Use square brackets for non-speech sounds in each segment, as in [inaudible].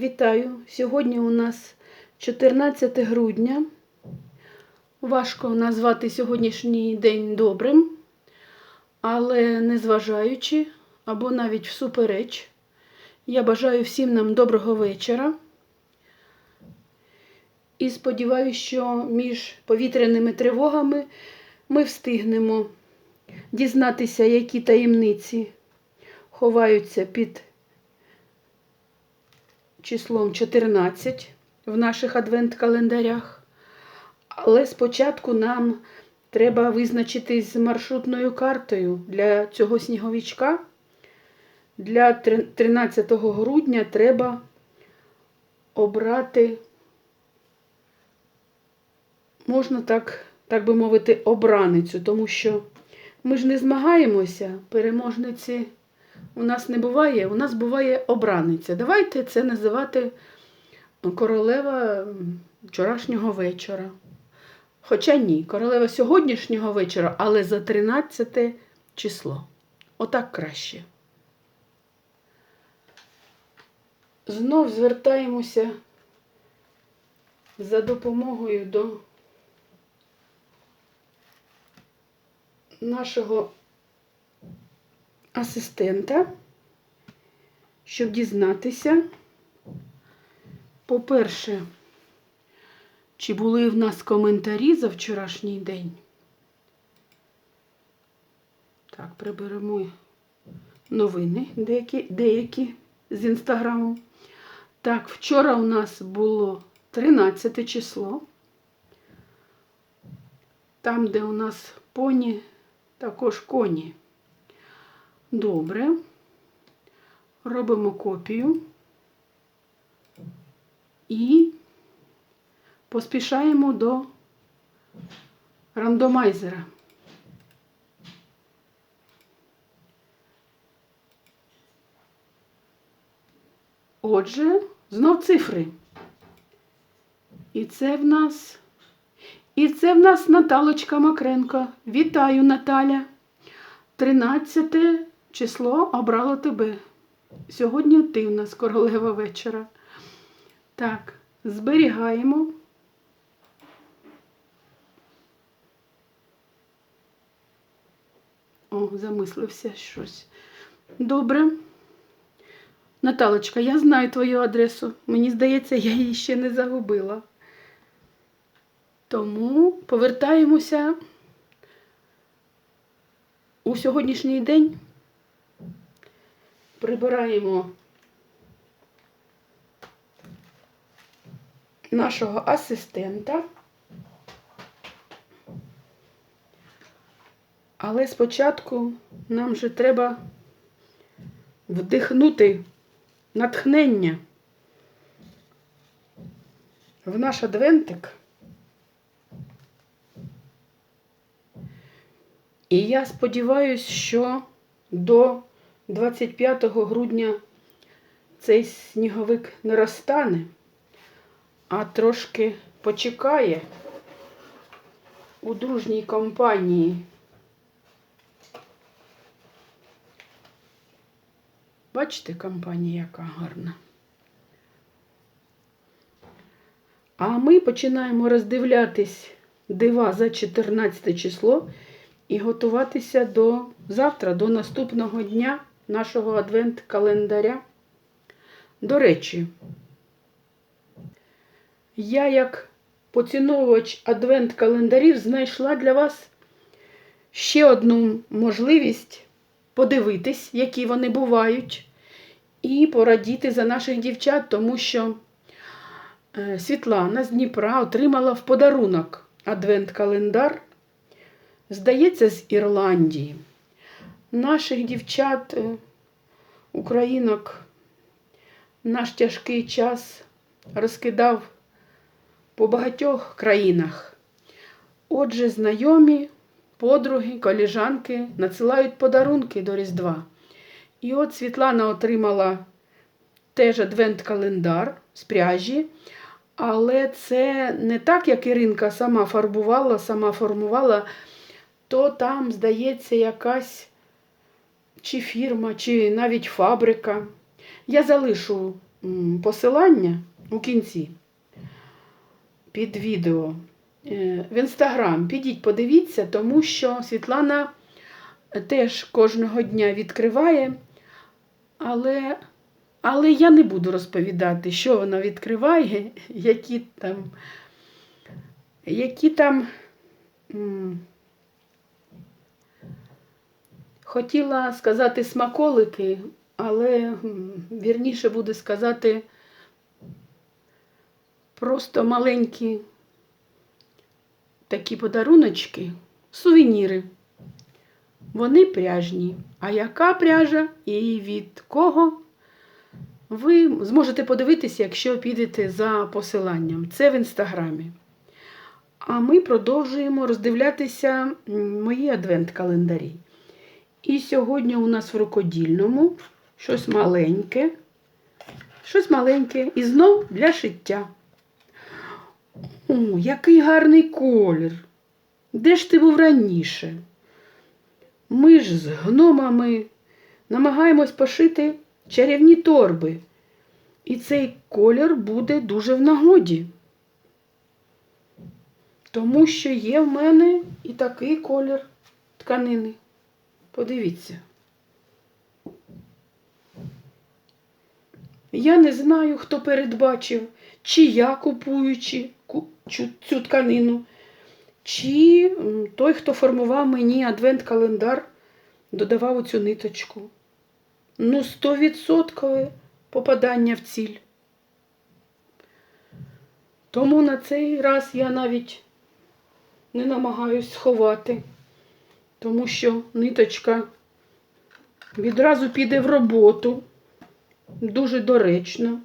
Вітаю! Сьогодні у нас 14 грудня. Важко назвати сьогоднішній день добрим, але незважаючи або навіть всупереч, я бажаю всім нам доброго вечора. І сподіваюся, що між повітряними тривогами ми встигнемо дізнатися, які таємниці ховаються під числом 14 в наших адвент-календарях. Але спочатку нам треба визначитись з маршрутною картою для цього сніговичка. Для 13 грудня треба обрати, можна так, так би мовити, обраницю, тому що ми ж не змагаємося, переможниці у нас не буває, у нас буває обраниця. Давайте це називати королева вчорашнього вечора. Хоча ні, королева сьогоднішнього вечора, але за 13 число. Отак краще. Знов звертаємося за допомогою до нашого асистента, щоб дізнатися, по-перше, чи були в нас коментарі за вчорашній день? Так, приберемо новини деякі, деякі з інстаграму. Так, вчора у нас було 13 число. Там, де у нас поні, також коні. Добре. Робимо копію і поспішаємо до рандомайзера. Отже, знов цифри. І це в нас. І це в нас Наталочка Макренко. Вітаю, Наталя. 13 число обрало тебе. Сьогодні ти у нас королева вечора. Так, зберігаємо. О, замислився щось. Добре. Наталочка, я знаю твою адресу. Мені здається, я її ще не загубила. Тому повертаємося у сьогоднішній день. Прибираємо нашого асистента. Але спочатку нам же треба вдихнути натхнення в наш адвентик. І я сподіваюся, що до 25 грудня цей сніговик не розтане, а трошки почекає у дружній компанії. Бачите, компанія яка гарна. А ми починаємо роздивлятись дива за 14 число і готуватися до завтра, до наступного дня нашого адвент-календаря. До речі, я, як поціновувач адвент-календарів, знайшла для вас ще одну можливість подивитись, які вони бувають, і порадіти за наших дівчат, тому що е, Світлана з Дніпра отримала в подарунок адвент-календар, здається, з Ірландії. Наших дівчат, е, українок, наш тяжкий час розкидав по багатьох країнах. Отже, знайомі подруги, коліжанки надсилають подарунки до Різдва. І от Світлана отримала теж адвент-календар з пряжі, але це не так, як Іринка сама фарбувала, сама формувала, то там, здається, якась чи фірма, чи навіть фабрика. Я залишу посилання у кінці під відео е, в інстаграм. Підіть, подивіться, тому що Світлана теж кожного дня відкриває, але, але я не буду розповідати, що вона відкриває, [laughs] які там, які там. Хотіла сказати смаколики, але вірніше буде сказати просто маленькі такі подаруночки, сувеніри. Вони пряжні. А яка пряжа і від кого? Ви зможете подивитися, якщо підете за посиланням. Це в інстаграмі. А ми продовжуємо роздивлятися мої адвент-календарі. І сьогодні у нас в рукодільному щось маленьке. Щось маленьке. І знов для шиття. О, який гарний колір. Де ж ти був раніше? Ми ж з гномами намагаємось пошити чарівні торби. І цей колір буде дуже в нагоді. Тому що є в мене і такий колір тканини. Подивіться. Я не знаю, хто передбачив, чи я купуючи цю, тканину, чи той, хто формував мені адвент-календар, додавав оцю ниточку. Ну, стовідсоткове попадання в ціль. Тому на цей раз я навіть не намагаюсь сховати, тому що ниточка відразу піде в роботу. Дуже доречно.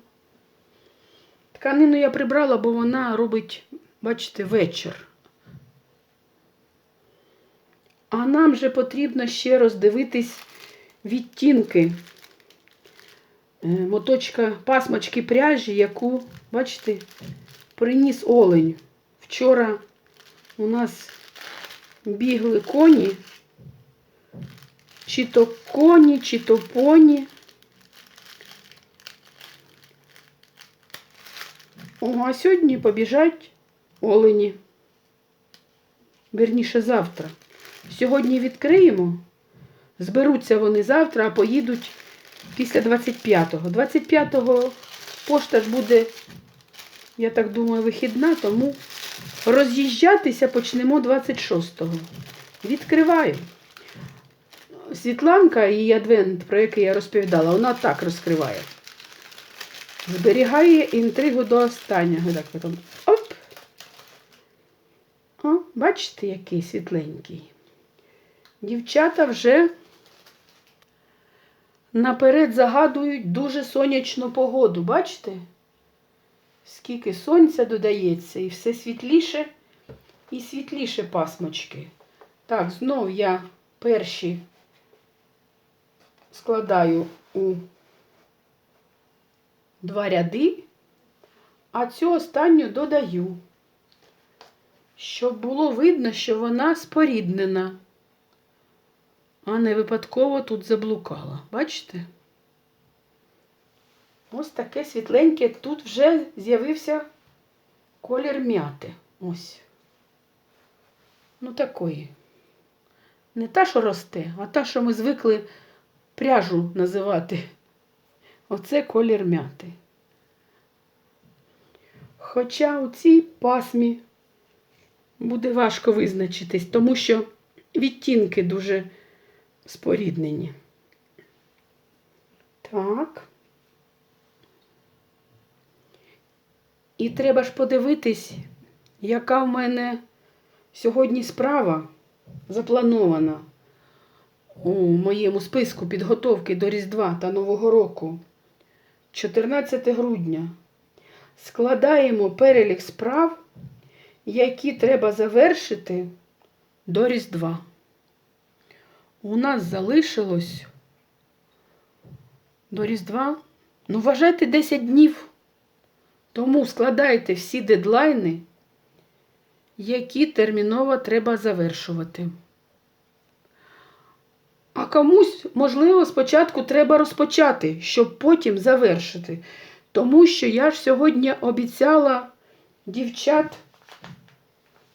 Тканину я прибрала, бо вона робить, бачите, вечір. А нам же потрібно ще роздивитись відтінки е, моточка пасмочки пряжі, яку, бачите, приніс олень. Вчора у нас бігли коні, чи то коні, чи то поні. О, а сьогодні побіжать олені. Верніше завтра. Сьогодні відкриємо. Зберуться вони завтра, а поїдуть після 25-го. 25-го пошта ж буде, я так думаю, вихідна, тому роз'їжджатися почнемо 26-го. Відкриваю. Світланка і адвент, про який я розповідала, вона так розкриває. Зберігає інтригу до останнього. Так, потім оп. О, бачите, який світленький. Дівчата вже наперед загадують дуже сонячну погоду. Бачите? Скільки сонця додається, і все світліше і світліше пасмочки. Так, знов я перші складаю у два ряди, а цю останню додаю, щоб було видно, що вона споріднена, а не випадково тут заблукала. Бачите? Ось таке світленьке. Тут вже з'явився колір м'яти. Ось. Ну, такої. Не та, що росте, а та, що ми звикли пряжу називати. Оце колір м'яти. Хоча у цій пасмі буде важко визначитись, тому що відтінки дуже споріднені. Так. І треба ж подивитись, яка в мене сьогодні справа запланована у моєму списку підготовки до Різдва та Нового року. 14 грудня. Складаємо перелік справ, які треба завершити до Різдва. У нас залишилось до Різдва, ну, вважайте 10 днів. Тому складайте всі дедлайни, які терміново треба завершувати. А комусь, можливо, спочатку треба розпочати, щоб потім завершити. Тому що я ж сьогодні обіцяла дівчат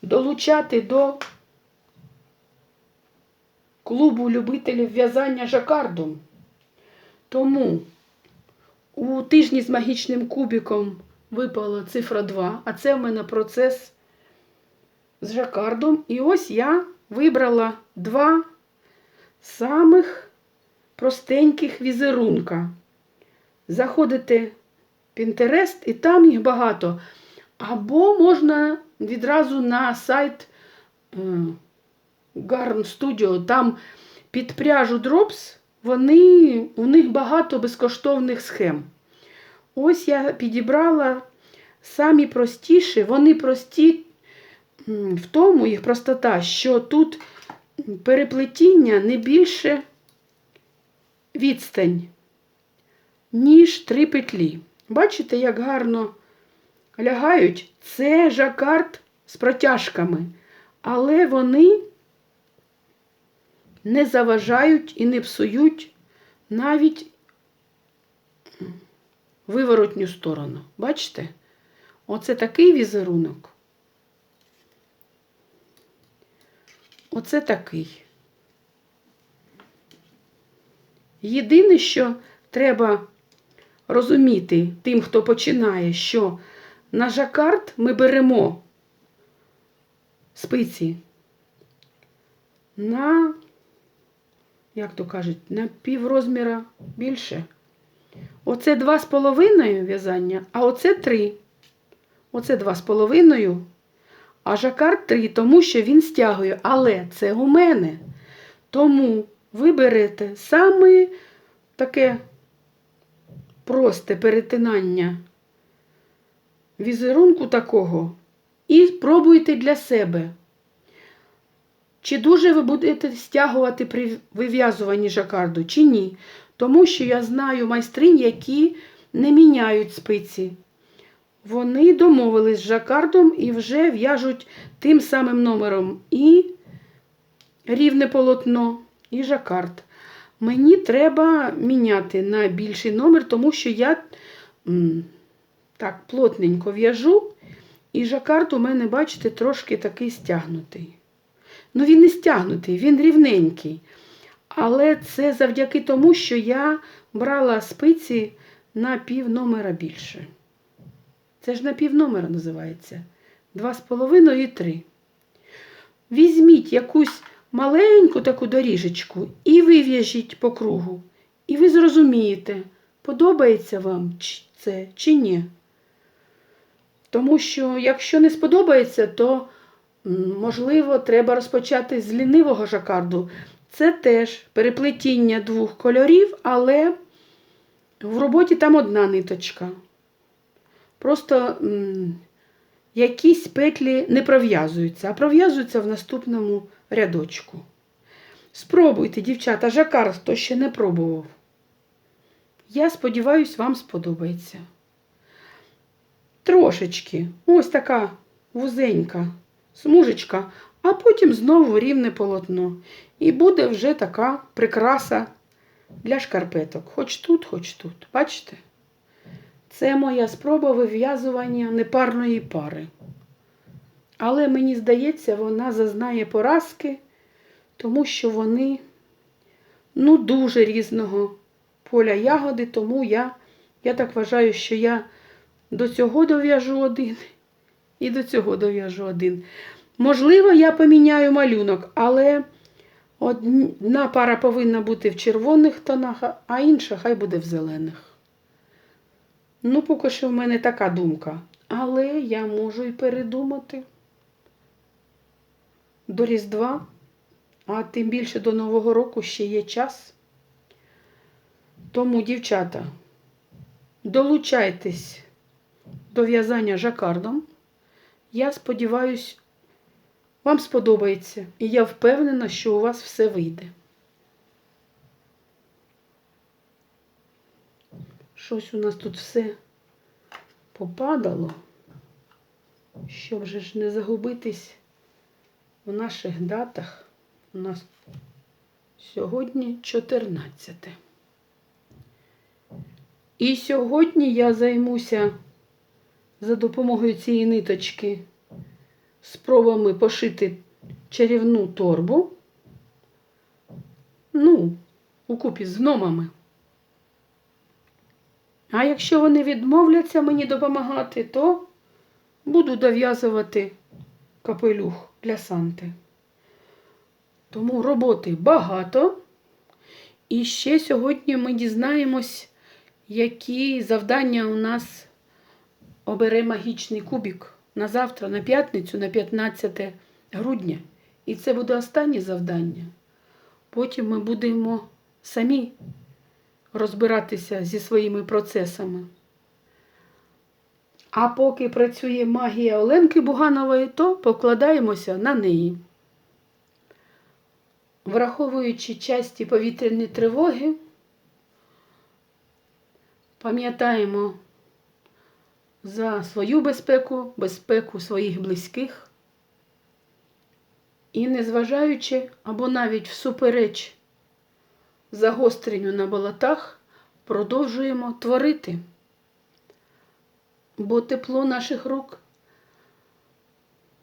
долучати до клубу любителів в'язання жакардом. Тому у тижні з магічним кубиком випала цифра 2, а це в мене процес з жакардом. І ось я вибрала два самих простеньких візерунка. Заходите в Pinterest і там їх багато. Або можна відразу на сайт е, Garn Studio, там під пряжу Drops, вони, у них багато безкоштовних схем. Ось я підібрала самі простіші, вони прості в тому їх простота, що тут переплетіння не більше відстань, ніж три петлі. Бачите, як гарно лягають? Це жакард з протяжками, але вони не заважають і не псують навіть виворотню сторону. Бачите? Оце такий візерунок. Оце такий. Єдине, що треба розуміти тим, хто починає, що на жакард ми беремо спиці на, як то кажуть, на піврозміра більше. Оце два з половиною в'язання, а оце три. Оце два з половиною, а жакард три, тому що він стягує. Але це у мене. Тому ви берете саме таке просте перетинання візерунку такого і пробуйте для себе. Чи дуже ви будете стягувати при вив'язуванні жакарду, чи ні. Тому що я знаю майстринь, які не міняють спиці. Вони домовились з жакардом і вже в'яжуть тим самим номером і рівне полотно, і жакард. Мені треба міняти на більший номер, тому що я так плотненько в'яжу, і жакард у мене, бачите, трошки такий стягнутий. Ну, він не стягнутий, він рівненький. Але це завдяки тому, що я брала спиці на пів номера більше. Це ж на пів номера називається. Два з половиною і три. Візьміть якусь маленьку таку доріжечку і вив'яжіть по кругу. І ви зрозумієте, подобається вам це чи ні. Тому що, якщо не сподобається, то, можливо, треба розпочати з лінивого жакарду. Це теж переплетіння двох кольорів, але в роботі там одна ниточка. Просто якісь петлі не пров'язуються, а пров'язуються в наступному рядочку. Спробуйте, дівчата, жакар, хто ще не пробував. Я сподіваюся, вам сподобається. Трошечки, ось така вузенька смужечка, а потім знову рівне полотно. І буде вже така прикраса для шкарпеток. Хоч тут, хоч тут. Бачите? Це моя спроба вив'язування непарної пари. Але мені здається, вона зазнає поразки, тому що вони ну, дуже різного поля ягоди, тому я, я так вважаю, що я до цього дов'яжу один і до цього дов'яжу один. Можливо, я поміняю малюнок, але одна пара повинна бути в червоних тонах, а інша хай буде в зелених. Ну, поки що в мене така думка. Але я можу і передумати до Різдва, а тим більше до Нового року ще є час. Тому, дівчата, долучайтесь до в'язання жакардом. Я сподіваюся, вам сподобається. І я впевнена, що у вас все вийде. Щось у нас тут все попадало, щоб же ж не загубитись в наших датах. У нас сьогодні 14. І сьогодні я займуся за допомогою цієї ниточки спробами пошити чарівну торбу. Ну, укупі з гномами. А якщо вони відмовляться мені допомагати, то буду дов'язувати капелюх для Санти. Тому роботи багато. І ще сьогодні ми дізнаємось, які завдання у нас обере магічний кубік на завтра, на п'ятницю, на 15 грудня. І це буде останнє завдання. Потім ми будемо самі розбиратися зі своїми процесами. А поки працює магія Оленки Буганової, то покладаємося на неї. Враховуючи часті повітряні тривоги, пам'ятаємо за свою безпеку, безпеку своїх близьких. І незважаючи або навіть всупереч загостренню на болотах, продовжуємо творити. Бо тепло наших рук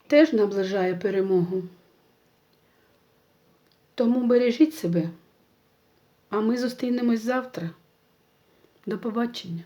теж наближає перемогу. Тому бережіть себе, а ми зустрінемось завтра. До побачення.